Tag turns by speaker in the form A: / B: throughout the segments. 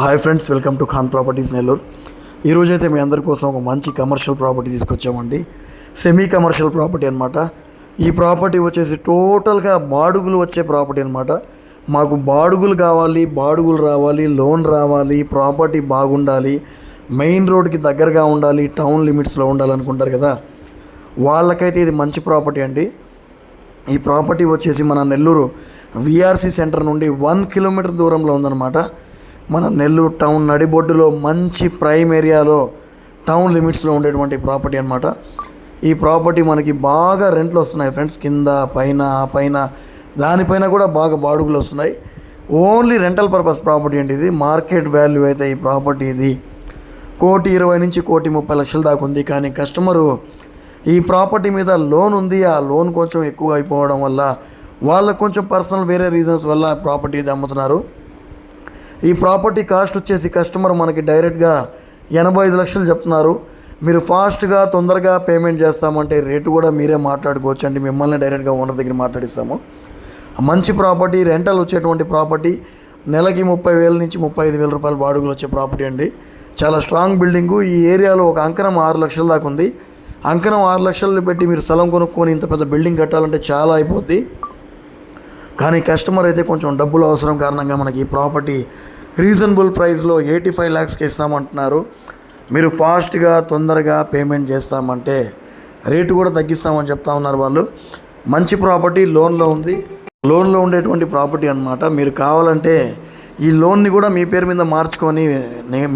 A: Hi friends welcome to Khan properties Nellore ఈరోజు అయితే మీ అందరి కోసం ఒక మంచి కమర్షియల్ ప్రాపర్టీ తీసుకొచ్చామండి. సెమీ కమర్షియల్ ప్రాపర్టీ అనమాట ఈ ప్రాపర్టీ వచ్చేసి టోటల్గా బాడుగులు వచ్చే ప్రాపర్టీ అనమాట మాకు బాడుగులు కావాలి బాడుగులు రావాలి లోన్ రావాలి ప్రాపర్టీ బాగుండాలి మెయిన్ రోడ్కి దగ్గరగా ఉండాలి టౌన్ లిమిట్స్లో ఉండాలనుకుంటారు కదా. వాళ్ళకైతే ఇది మంచి ప్రాపర్టీ అండి. ఈ ప్రాపర్టీ వచ్చేసి మన Nellore V R C centre నుండి వన్ కిలోమీటర్ దూరంలో ఉందన్నమాట. మన నెల్లూరు టౌన్ నడిబొడ్డులో మంచి ప్రైమ్ ఏరియాలో టౌన్ లిమిట్స్లో ఉండేటువంటి ప్రాపర్టీ అనమాట ఈ ప్రాపర్టీ మనకి బాగా రెంట్లు వస్తున్నాయి ఫ్రెండ్స్. కింద పైన పైన. దానిపైన కూడా బాగా బాడుగులు వస్తున్నాయి. ఓన్లీ రెంటల్ పర్పస్ ప్రాపర్టీ అండి ఇది. మార్కెట్ వాల్యూ అయితే ఈ ప్రాపర్టీ ఇది. కోటి ఇరవై నుంచి కోటి ముప్పై లక్షల దాకా ఉంది. కానీ కస్టమరు ఈ ప్రాపర్టీ మీద లోన్ ఉంది. ఆ లోన్ కొంచెం ఎక్కువ అయిపోవడం వల్ల వాళ్ళకు కొంచెం పర్సనల్ వేరే రీజన్స్ వల్ల ప్రాపర్టీ ఇది అమ్ముతున్నారు. ఈ ప్రాపర్టీ కాస్ట్ వచ్చేసి కస్టమర్ మనకి డైరెక్ట్గా ఎనభై ఐదు లక్షలు చెప్తున్నారు. మీరు ఫాస్ట్గా తొందరగా పేమెంట్ చేస్తామంటే రేటు కూడా మీరే మాట్లాడుకోవచ్చు అండి మిమ్మల్ని డైరెక్ట్గా ఓనర్ దగ్గర మాట్లాడిస్తాము. మంచి ప్రాపర్టీ రెంటల్ వచ్చేటువంటి ప్రాపర్టీ నెలకి ముప్పై వేల నుంచి ముప్పై ఐదు వేల రూపాయల బాడుగులు వచ్చే ప్రాపర్టీ అండి. చాలా స్ట్రాంగ్ బిల్డింగు. ఈ ఏరియాలో ఒక అంకణం ఆరు లక్షల దాకా ఉంది. అంకణం ఆరు లక్షలు పెట్టి మీరు స్థలం కొనుక్కొని ఇంత పెద్ద బిల్డింగ్ కట్టాలంటే చాలా అయిపోద్ది. కానీ కస్టమర్ అయితే కొంచెం డబ్బులు అవసరం కారణంగా మనకి ఈ ప్రాపర్టీ రీజనబుల్ ప్రైస్లో ఎయిటీ ఫైవ్ ల్యాక్స్కి ఇస్తామంటున్నారు. మీరు ఫాస్ట్గా తొందరగా పేమెంట్ చేస్తామంటే రేటు కూడా తగ్గిస్తామని చెప్తా ఉన్నారు వాళ్ళు. మంచి ప్రాపర్టీ లోన్లో ఉంది. లోన్లో ఉండేటువంటి ప్రాపర్టీ అనమాట మీరు కావాలంటే ఈ లోన్ని కూడా మీ పేరు మీద మార్చుకొని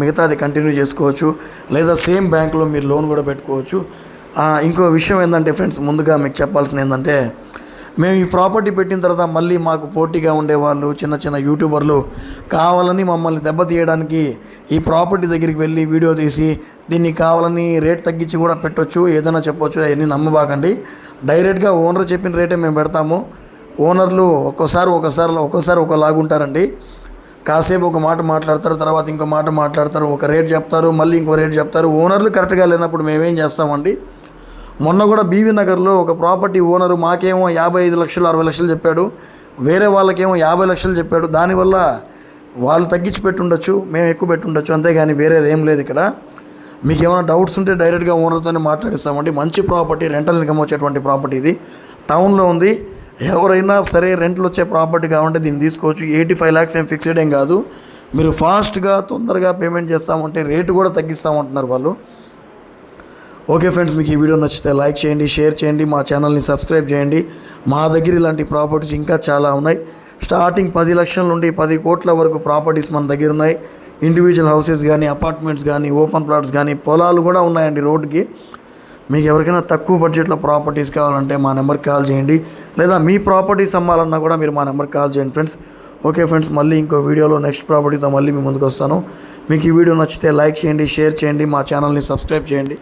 A: మిగతాది కంటిన్యూ చేసుకోవచ్చు. లేదా సేమ్ బ్యాంకులో మీరు లోన్ కూడా పెట్టుకోవచ్చు. ఇంకో విషయం ఏంటంటే ఫ్రెండ్స్ ముందుగా మీకు చెప్పాల్సింది ఏంటంటే మేము ఈ ప్రాపర్టీ పెట్టిన తర్వాత మళ్ళీ మాకు పోటీగా ఉండేవాళ్ళు చిన్న చిన్న యూట్యూబర్లు కావాలని మమ్మల్ని దెబ్బతీయడానికి ఈ ప్రాపర్టీ దగ్గరికి వెళ్ళి వీడియో తీసి దీన్ని కావాలని రేట్ తగ్గించి కూడా పెట్టొచ్చు ఏదైనా చెప్పొచ్చు అవన్నీ నమ్మబాకండి. డైరెక్ట్గా ఓనర్ చెప్పిన రేటే మేము పెడతాము. ఓనర్లు ఒక్కోసారి ఒక్కోసారి ఒక్కోసారి ఒకలాగుంటారండి కాసేపు ఒక మాట మాట్లాడతారు తర్వాత ఇంకో మాట మాట్లాడతారు ఒక రేట్ చెప్తారు మళ్ళీ ఇంకో రేట్ చెప్తారు. ఓనర్లు కరెక్ట్గా లేనప్పుడు మేమేం చేస్తామండి? మొన్న కూడా బీవీ నగర్లో ఒక ప్రాపర్టీ ఓనరు మాకేమో యాభై ఐదు లక్షలు అరవై లక్షలు చెప్పాడు. వేరే వాళ్ళకేమో యాభై లక్షలు చెప్పాడు. దానివల్ల వాళ్ళు తగ్గించి పెట్టుండొచ్చు మేము ఎక్కువ పెట్టుండొచ్చు అంతేగాని వేరేది ఏం లేదు ఇక్కడ. మీకు ఏమైనా డౌట్స్ ఉంటే డైరెక్ట్గా ఓనర్తోనే మాట్లాడిస్తామండి. మంచి ప్రాపర్టీ రెంటల్ ఇన్కమ్ వచ్చేటువంటి ప్రాపర్టీ ఇది. టౌన్లో ఉంది. ఎవరైనా సరే రెంట్లు వచ్చే ప్రాపర్టీ కావాలంటే దీన్ని తీసుకోవచ్చు. ఎయిటీ ఫైవ్ ల్యాక్స్ ఏం ఫిక్స్డ్ ఏం కాదు. మీరు ఫాస్ట్గా తొందరగా పేమెంట్ చేస్తామంటే రేటు కూడా తగ్గిస్తామంటున్నారు వాళ్ళు. ఓకే ఫ్రెండ్స్ మీకు ఈ వీడియో నచ్చితే లైక్ చేయండి షేర్ చేయండి మా ఛానల్ని సబ్స్క్రైబ్ చేయండి. మా దగ్గర ఇలాంటి ప్రాపర్టీస్ ఇంకా చాలా ఉన్నాయి. స్టార్టింగ్ పది లక్షల నుండి పది కోట్ల వరకు ప్రాపర్టీస్ మన దగ్గర ఉన్నాయి. ఇండివిజువల్ హౌసెస్ కానీ అపార్ట్మెంట్స్ కానీ ఓపెన్ ప్లాట్స్ కానీ పొలాలు కూడా ఉన్నాయండి రోడ్కి మీకు ఎవరికైనా తక్కువ బడ్జెట్లో ప్రాపర్టీస్ కావాలంటే మా నెంబర్కి కాల్ చేయండి. లేదా మీ ప్రాపర్టీస్ అమ్మాలన్నా కూడా మీరు మా నెంబర్కి కాల్ చేయండి ఫ్రెండ్స్. ఓకే ఫ్రెండ్స్ మళ్ళీ ఇంకో వీడియోలో నెక్స్ట్ ప్రాపర్టీతో మళ్ళీ మీ ముందుకు వస్తాను. మీకు ఈ వీడియో నచ్చితే లైక్ చేయండి షేర్ చేయండి మా ఛానల్ని సబ్స్క్రైబ్ చేయండి.